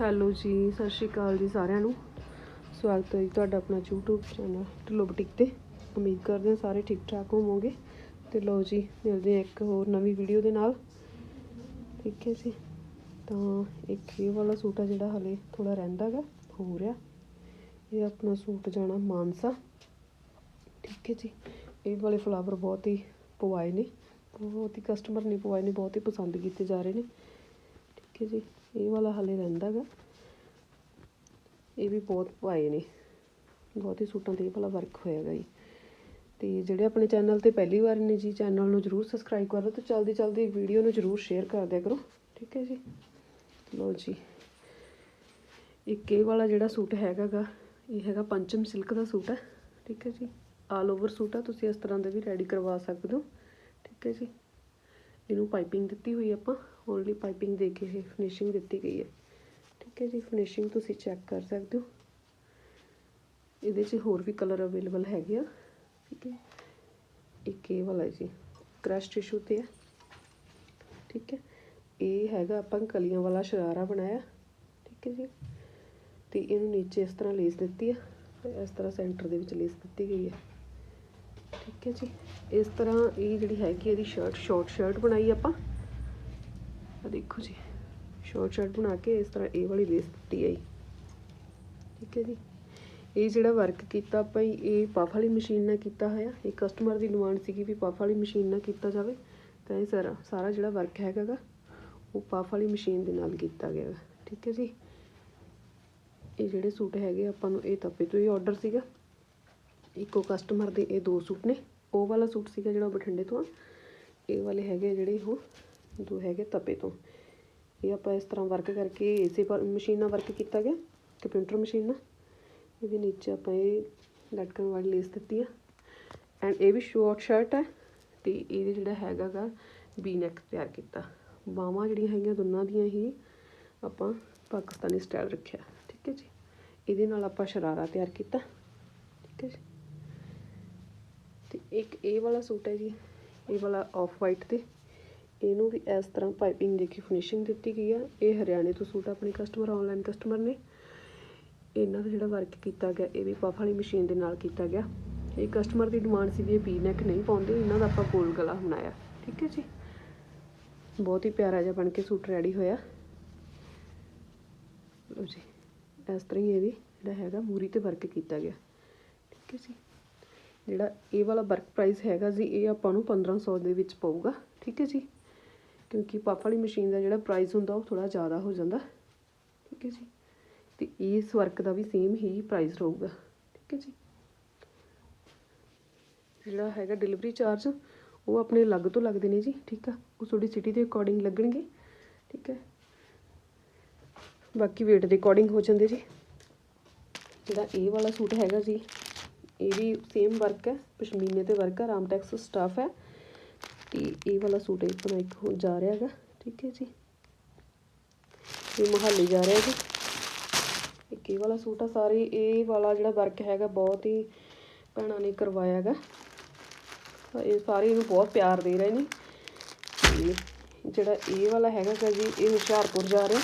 Hello ਜੀ, ਸਤਿ ਸ਼੍ਰੀ ਅਕਾਲ ਜੀ ਸਾਰਿਆਂ ਨੂੰ। ਸਵਾਗਤ ਹੈ ਜੀ ਤੁਹਾਡਾ ਆਪਣਾ YouTube ਚੈਨਲ ਢਿੱਲੋਂ ਬੁਟੀਕ ਤੇ। ਉਮੀਦ ਕਰਦੇ ਹਾਂ ਸਾਰੇ ਠੀਕ ਠਾਕ ਹੋਵੋਗੇ। ਤੇ ਲਓ ਜੀ, ਮਿਲਦੇ ਹਾਂ ਇੱਕ ਹੋਰ ਨਵੀਂ ਵੀਡੀਓ ਦੇ ਨਾਲ। ਠੀਕ ਹੈ ਜੀ ਤਾਂ ਇੱਕ ਇਹ ਵਾਲਾ ਸੂਟ ਆ ਜਿਹੜਾ ਹਲੇ ਥੋੜਾ ਰਹਿੰਦਾ ਗਾ, ਹੋ ਰਿਹਾ। ਇਹ ਆਪਣਾ ਸੂਟ ਜਾਣਾ ਮਾਨਸਾ। ਠੀਕ ਹੈ ਜੀ। ਇਹ ਵਾਲੇ ਫਲਾਵਰ ਬਹੁਤ ਹੀ ਪਵਾਏ ਨੇ। ਬਹੁਤ ਹੀ ਕਸਟਮਰ ਨੇ ਪਵਾਏ ਨੇ, ਬਹੁਤ ਹੀ ਪਸੰਦ ਕੀਤੇ ਜਾ ਰਹੇ ਨੇ। ਠੀਕ ਹੈ ਜੀ। ਇਹ ਵਾਲਾ ਹਲੇ ਰਹਿੰਦਾ ਗਾ। ਇਹ ਵੀ ਬਹੁਤ ਪਾਏ ਨੇ। ਬਹੁਤ ਹੀ ਸੂਟਾਂ ਤੇ ਇਹ ਵਾਲਾ ਵਰਕ ਹੋਏਗਾ ਜੀ। ਤੇ ਜਿਹੜੇ ਆਪਣੇ ਚੈਨਲ ਤੇ ਪਹਿਲੀ ਵਾਰ ਨੇ ਜੀ ਚੈਨਲ ਨੂੰ ਜਰੂਰ ਸਬਸਕ੍ਰਾਈਬ ਕਰ ਲਓ ਤੇ ਜਲਦੀ ਜਲਦੀ ਵੀਡੀਓ ਨੂੰ ਜਰੂਰ ਸ਼ੇਅਰ ਕਰ ਦਿਆ ਕਰੋ। ਠੀਕ ਹੈ ਜੀ? ਲਓ ਜੀ। ਇੱਕ ਇਹ ਵਾਲਾ ਜਿਹੜਾ ਸੂਟ ਹੈਗਾ ਗਾ, ਇਹ ਹੈਗਾ ਪੰਚਮ ਸਿਲਕ ਦਾ ਸੂਟ ਹੈ। ਠੀਕ ਹੈ ਜੀ? ਆਲ ਓਵਰ ਸੂਟ ਆ, ਤੁਸੀਂ ਇਸ ਤਰ੍ਹਾਂ ਦੇ ਵੀ ਰੈਡੀ ਕਰਵਾ ਸਕਦੇ ਹੋ। ਠੀਕ ਹੈ ਜੀ? ਇਹਨੂੰ ਪਾਈਪਿੰਗ ਦਿੱਤੀ ਹੋਈ ਆਪਾਂ। ਓਨਲੀ ਪਾਈਪਿੰਗ ਦੇ ਕੇ ਇਹ ਫਿਨਿਸ਼ਿੰਗ ਦਿੱਤੀ ਗਈ ਹੈ। ਠੀਕ ਹੈ ਜੀ ਫਿਨਿਸ਼ਿੰਗ ਤੁਸੀਂ ਚੈੱਕ ਕਰ ਸਕਦੇ ਹੋ। ਇਹਦੇ 'ਚ ਹੋਰ ਵੀ ਕਲਰ ਅਵੇਲੇਬਲ ਹੈਗੇ ਆ। ਠੀਕ ਹੈ, ਇੱਕ ਇਹ ਵਾਲਾ ਜੀ ਕ੍ਰਸ਼ ਟਿਸ਼ੂ ਤੇ ਹੈ। ਠੀਕ ਹੈ, ਇਹ ਹੈਗਾ ਆਪਾਂ ਕਲੀਆਂ ਵਾਲਾ ਸ਼ਰਾਰਾ ਬਣਾਇਆ। ਠੀਕ ਹੈ ਜੀ, ਤੇ ਇਹਨੂੰ ਨੀਚੇ ਇਸ ਤਰ੍ਹਾਂ ਲੇਸ ਦਿੱਤੀ ਹੈ, ਇਸ ਤਰ੍ਹਾਂ ਸੈਂਟਰ ਦੇ ਵਿੱਚ ਲੇਸ ਦਿੱਤੀ ਗਈ ਹੈ। ਠੀਕ ਹੈ ਜੀ, ਇਸ ਤਰ੍ਹਾਂ ਇਹ ਜਿਹੜੀ ਹੈਗੀ ਇਹਦੀ ਸ਼ਰਟ ਸ਼ਾਰਟ ਸ਼ਰਟ ਬਣਾਈ ਆਪਾਂ। ਆ ਦੇਖੋ ਜੀ ਸ਼ਾਰਟ ਸ਼ਰਟ ਬਣਾ ਕੇ ਇਸ ਤਰ੍ਹਾਂ ਇਹ ਵਾਲੀ ਲੇਸ ਦਿੱਤੀ ਹੈ ਜੀ ਠੀਕ ਹੈ ਜੀ? ਇਹ ਜਿਹੜਾ ਵਰਕ ਕੀਤਾ ਆਪਾਂ ਜੀ, ਇਹ ਪਫ ਵਾਲੀ ਮਸ਼ੀਨ ਨਾਲ ਕੀਤਾ ਹੋਇਆ। ਇਹ ਕਸਟਮਰ ਦੀ ਡਿਮਾਂਡ ਸੀਗੀ ਵੀ ਪਫ ਵਾਲੀ ਮਸ਼ੀਨ ਨਾਲ ਕੀਤਾ ਜਾਵੇ। ਤਾਂ ਇਹ ਸਾਰਾ ਸਾਰਾ ਜਿਹੜਾ ਵਰਕ ਹੈਗਾ ਗਾ ਉਹ ਪਫ ਵਾਲੀ ਮਸ਼ੀਨ ਦੇ ਨਾਲ ਕੀਤਾ ਗਿਆ ਠੀਕ ਹੈ ਜੀ? ਇਹ ਜਿਹੜੇ ਸੂਟ ਹੈਗੇ ਆਪਾਂ ਨੂੰ ਇਹ ਤਪੇ ਤੋਂ ਹੀ ਆਰਡਰ ਸੀਗਾ। ਇੱਕੋ ਕਸਟਮਰ ਦੇ ਇਹ ਦੋ ਸੂਟ ਨੇ। ਉਹ ਵਾਲਾ ਸੂਟ ਸੀਗਾ ਜਿਹੜਾ ਬਠਿੰਡੇ ਤੋਂ ਆ। ਇਹ ਵਾਲੇ ਹੈਗੇ ਆ ਜਿਹੜੇ ਉਹ ਦੋ ਹੈਗੇ ਤਪੇ ਤੋਂ। ਇਹ ਆਪਾਂ ਇਸ ਤਰ੍ਹਾਂ ਵਰਕ ਕਰਕੇ ਇਸੇ ਪਰ ਮਸ਼ੀਨ ਨਾਲ ਵਰਕ ਕੀਤਾ ਗਿਆ ਕੰਪਿਊਟਰ ਮਸ਼ੀਨ ਨਾਲ। ਇਹਦੇ ਨੀਚੇ ਆਪਾਂ ਇਹ ਲਟਕਣ ਵਾਲੀ ਲੇਸ ਦਿੱਤੀ ਆ। ਐਂਡ ਇਹ ਵੀ ਸ਼ਾਰਟ ਸ਼ਰਟ ਹੈ ਤੇ ਇਹਦੇ ਜਿਹੜਾ ਹੈਗਾ ਗਾ ਵੀ ਨੈਕ ਤਿਆਰ ਕੀਤਾ। ਬਾਹਾਂ ਜਿਹੜੀਆਂ ਹੈਗੀਆਂ ਦੋਨਾਂ ਦੀਆਂ ਹੀ ਆਪਾਂ ਪਾਕਿਸਤਾਨੀ ਸਟਾਈਲ ਰੱਖਿਆ। ਠੀਕ ਹੈ ਜੀ? ਇਹਦੇ ਨਾਲ ਆਪਾਂ ਸ਼ਰਾਰਾ ਤਿਆਰ ਕੀਤਾ। ਠੀਕ ਹੈ ਜੀ? ਤੇ ਇੱਕ ਇਹ ਵਾਲਾ ਸੂਟ ਹੈ ਜੀ, ਇਹ ਵਾਲਾ ਆਫ ਵਾਈਟ ਤੇ। ਇਹਨੂੰ ਵੀ ਇਸ ਤਰ੍ਹਾਂ ਪਾਈਪਿੰਗ ਦੇ ਕੇ ਫਿਨਿਸ਼ਿੰਗ ਦਿੱਤੀ ਗਈ ਆ। ਇਹ ਹਰਿਆਣੇ ਤੋਂ ਸੂਟ ਆਪਣੇ ਕਸਟਮਰ ਆਨਲਾਈਨ ਕਸਟਮਰ ਨੇ। ਇਹਨਾਂ ਦਾ ਜਿਹੜਾ ਵਰਕ ਕੀਤਾ ਗਿਆ, ਇਹ ਵੀ ਪਫ ਵਾਲੀ ਮਸ਼ੀਨ ਦੇ ਨਾਲ ਕੀਤਾ ਗਿਆ। ਇਹ ਕਸਟਮਰ ਦੀ ਡਿਮਾਂਡ ਸੀ ਵੀ ਇਹ ਪੀ ਨੈਕ ਨਹੀਂ ਪਾਉਂਦੇ, ਇਹਨਾਂ ਦਾ ਆਪਾਂ ਗੋਲ ਗਲਾ ਬਣਾਇਆ। ਠੀਕ ਹੈ ਜੀ? ਬਹੁਤ ਹੀ ਪਿਆਰਾ ਜਿਹਾ ਬਣ ਕੇ ਸੂਟ ਰੈਡੀ ਹੋਇਆ। ਲਓ ਜੀ, ਇਸ ਤਰ੍ਹਾਂ ਹੀ ਇਹ ਵੀ ਜਿਹੜਾ ਹੈਗਾ, ਮੂਰੀ ਤੇ ਵਰਕ ਕੀਤਾ ਗਿਆ। ਠੀਕ ਹੈ ਜੀ? ਜਿਹੜਾ ਇਹ ਵਾਲਾ ਵਰਕ ਪ੍ਰਾਈਸ ਹੈਗਾ ਜੀ, ਇਹ ਆਪਾਂ ਨੂੰ 1500 ਦੇ ਵਿੱਚ ਪਊਗਾ। ਠੀਕ ਹੈ ਜੀ? ਕਿਉਂਕਿ ਪਫ ਵਾਲੀ ਮਸ਼ੀਨ ਦਾ ਜਿਹੜਾ ਪ੍ਰਾਈਸ ਹੁੰਦਾ ਉਹ ਥੋੜਾ ਜ਼ਿਆਦਾ ਹੋ ਜਾਂਦਾ। ਠੀਕ ਹੈ ਜੀ। ਤੇ ਇਸ ਵਰਕ ਦਾ ਵੀ ਸੇਮ ਹੀ ਪ੍ਰਾਈਸ ਰਹੂਗਾ। ਠੀਕ ਹੈ ਜੀ। ਜਿਹੜਾ ਹੈਗਾ ਡਿਲੀਵਰੀ ਚਾਰਜ ਉਹ ਆਪਣੇ ਅਲੱਗ ਤੋਂ ਲੱਗਦੇ ਨੇ ਜੀ। ਠੀਕ ਆ। ਉਹ ਤੁਹਾਡੀ ਸਿਟੀ ਦੇ ਅਕੋਰਡਿੰਗ ਲੱਗਣਗੇ। ਠੀਕ ਹੈ। ਬਾਕੀ weight ਦੇ ਅਕੋਰਡਿੰਗ ਹੋ ਜਾਂਦੇ ਜੀ। ਜਿਹੜਾ ਇਹ ਵਾਲਾ ਸੂਟ ਹੈਗਾ ਜੀ, ਇਹ ਵੀ ਸੇਮ ਵਰਕ ਹੈ। ਪਸ਼ਮੀਨੇ ਤੇ ਵਰਕ ਹੈ ਰਾਮਟੈਕਸ ਸਟਾਫ ਹੈ। ਤੇ ਇਹ ਵਾਲਾ ਸੂਟ ਆਪਣਾ ਇੱਕ ਹੋ ਜਾ ਰਿਹਾ ਹੈਗਾ। ਠੀਕ ਹੈ ਜੀ। ਇਹ ਮਹਾਲੀ ਜਾ ਰਿਹਾ ਜੀ ਇੱਕ ਇਹ ਵਾਲਾ ਸੂਟ ਆ, ਸਾਰੇ ਇਹ ਵਾਲਾ ਜਿਹੜਾ ਵਰਕ ਹੈਗਾ, ਬਹੁਤ ਹੀ ਭੈਣਾਂ ਨੇ ਕਰਵਾਇਆ ਹੈਗਾ। ਇਹ ਸਾਰੇ ਇਹਨੂੰ ਬਹੁਤ ਪਿਆਰ ਦੇ ਰਹੇ ਨੇ। ਤੇ ਜਿਹੜਾ ਇਹ ਵਾਲਾ ਹੈਗਾ ਗਾ ਜੀ, ਇਹ ਹੁਸ਼ਿਆਰਪੁਰ ਜਾ ਰਿਹਾ।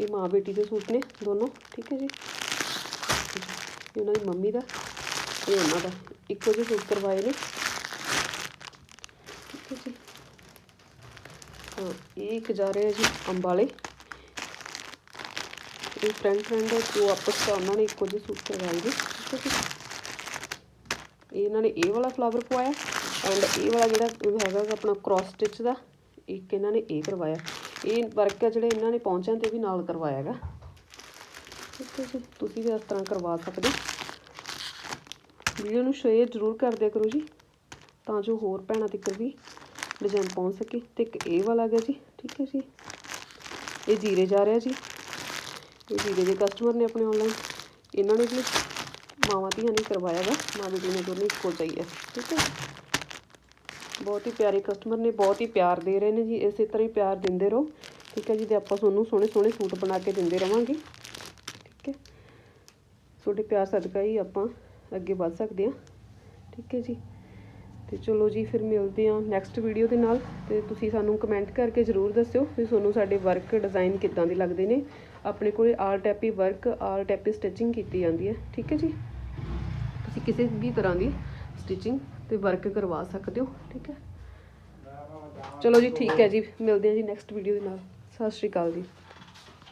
ਇਹ ਮਾਂ ਬੇਟੀ ਦੇ ਸੂਟ ਨੇ ਦੋਨੋਂ। ਠੀਕ ਹੈ ਜੀ। ਇਹ ਉਹਨਾਂ ਦੀ ਮੰਮੀ ਦਾ ਇਹ ਉਹਨਾਂ ਦਾ ਇੱਕੋ ਜਿਹੇ ਸੂਟ ਕਰਵਾਏ ਨੇ। ਠੀਕ ਹਾਂ, ਇਹ ਇੱਕ ਜਾ ਰਿਹਾ ਜੀ ਅੰਬਾਲੇ ਇਹ ਫਰੈਂਡ ਫਰੈਂਡ ਉਹ ਆਪਸ ਵਿੱਚ ਉਹਨਾਂ ਨੇ ਇੱਕੋ ਜਿਹੇ ਸੂਟ ਕਰਵਾਏ ਠੀਕ ਹੈ ਇਹਨਾਂ ਨੇ ਇਹ ਵਾਲਾ ਫਲਾਵਰ ਪਵਾਇਆ ਐਂਡ ਇਹ ਵਾਲਾ ਜਿਹੜਾ ਹੈਗਾ ਆਪਣਾ ਕ੍ਰਾਸ ਸਟਿਚ ਦਾ, ਇੱਕ ਇਹਨਾਂ ਨੇ ਇਹ ਕਰਵਾਇਆ। ਇਹ ਵਰਕ ਜਿਹੜੇ ਇਹਨਾਂ ਨੇ ਪਹੁੰਚਿਆਂ ਤੇ ਵੀ ਨਾਲ ਕਰਵਾਇਆ ਹੈਗਾ ਠੀਕ ਹੈ ਜੀ, ਤੁਸੀਂ ਵੀ ਇਸ ਤਰ੍ਹਾਂ ਕਰਵਾ ਸਕਦੇ ਵੀਡੀਓ ਨੂੰ ਸ਼ੇਅਰ ਜ਼ਰੂਰ ਕਰਦੇ ਕਰੋ ਜੀ, ਤਾਂ ਜੋ ਹੋਰ ਭੈਣਾਂ ਤੱਕ ਵੀ ਡਿਜ਼ਾਈਨ ਪਹੁੰਚ ਸਕੇ ਤੇ ਇੱਕ ਇਹ ਵਾਲਾ ਹੈਗਾ ਜੀ, ਠੀਕ ਹੈ ਜੀ। ਇਹ ਜੀਰੇ ਜਾ ਰਿਹਾ ਜੀ। ਇਹ ਜੀਰੇ ਦੇ ਕਸਟਮਰ ਨੇ ਆਪਣੇ ਆਨਲਾਈਨ ਇਹਨਾਂ ਨੇ ਵੀ ਮਾਵਾਂ ਧੀਆਂ ਨੇ ਕਰਵਾਇਆ ਵਾ, ਮਾਂ ਬੇਟੀ ਨੇ ਦੋਨੇ ਇੱਕੋ ਚਾਹੀਏ ਠੀਕ ਹੈ। ਬਹੁਤ ਹੀ ਪਿਆਰੇ ਕਸਟਮਰ ਨੇ, ਬਹੁਤ ਹੀ ਪਿਆਰ ਦੇ ਰਹੇ ਨੇ ਜੀ, ਇਸੇ ਤਰ੍ਹਾਂ ਹੀ ਪਿਆਰ ਦਿੰਦੇ ਰਹੋ, ਠੀਕ ਹੈ ਜੀ, ਤੇ ਆਪਾਂ ਤੁਹਾਨੂੰ ਸੋਹਣੇ ਸੋਹਣੇ ਸੂਟ ਬਣਾ ਕੇ ਦਿੰਦੇ ਰਵਾਂਗੇ, ਠੀਕ ਹੈ। ਤੁਹਾਡੇ ਪਿਆਰ ਸਦਕਾ ਹੀ ਆਪਾਂ ਅੱਗੇ ਵੱਧ ਸਕਦੇ ਹਾਂ, ਠੀਕ ਹੈ ਜੀ। ਤੇ ਚਲੋ ਜੀ, ਫਿਰ ਮਿਲਦੇ ਹਾਂ ਨੈਕਸਟ ਵੀਡੀਓ ਦੇ ਨਾਲ ਤੇ ਤੁਸੀਂ ਸਾਨੂੰ ਕਮੈਂਟ ਕਰਕੇ ਜਰੂਰ ਦੱਸਿਓ ਵੀ ਤੁਹਾਨੂੰ ਸਾਡੇ ਵਰਕ ਡਿਜ਼ਾਈਨ ਕਿੱਦਾਂ ਦੇ ਲੱਗਦੇ ਨੇ। ਆਪਣੇ ਕੋਲੇ ਆਲ ਟੈਪੀ ਵਰਕ ਆਲ ਟੈਪੀ ਸਟਿਚਿੰਗ ਕੀਤੀ ਜਾਂਦੀ ਹੈ, ਠੀਕ ਹੈ ਜੀ? ਤੁਸੀਂ ਕਿਸੇ ਵੀ ਤਰ੍ਹਾਂ ਦੀ ਸਟਿਚਿੰਗ ਤੇ ਵਰਕ ਕਰਵਾ ਸਕਦੇ ਹੋ, ਠੀਕ ਹੈ? ਚਲੋ ਜੀ, ਠੀਕ ਹੈ ਜੀ, ਮਿਲਦੇ ਹਾਂ ਜੀ ਨੈਕਸਟ ਵੀਡੀਓ ਦੇ ਨਾਲ। ਸਤਿ ਸ਼੍ਰੀ ਅਕਾਲ ਜੀ।